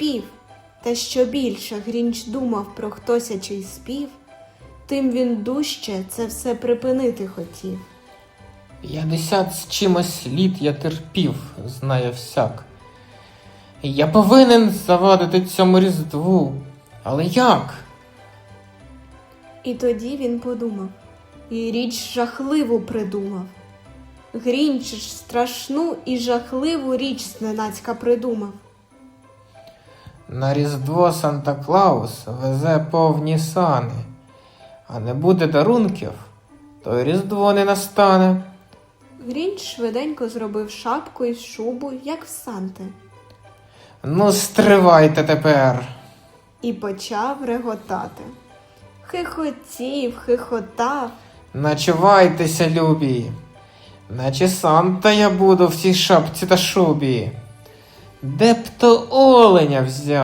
терпів. Та що більше Грінч думав про хтосячий спів, тим він дужче це все припинити хотів. П'ятдесят з чимось літ я терпів, знає всяк. Я повинен завадити цьому різдву. Але як? І тоді він подумав, і річ жахливу придумав. Грінч ж страшну і жахливу річ зненацька придумав. На Різдво Санта Клаус везе повні сани, а не буде дарунків, то й Різдво не настане. Грінч швиденько зробив шапку і шубу, як в Санти, Ну, стривайте тепер. і почав реготати. Хихотів, хихотав, Начувайтеся, любі, наче Санта я буду в цій шапці та шубі. Де б то оленя взяв?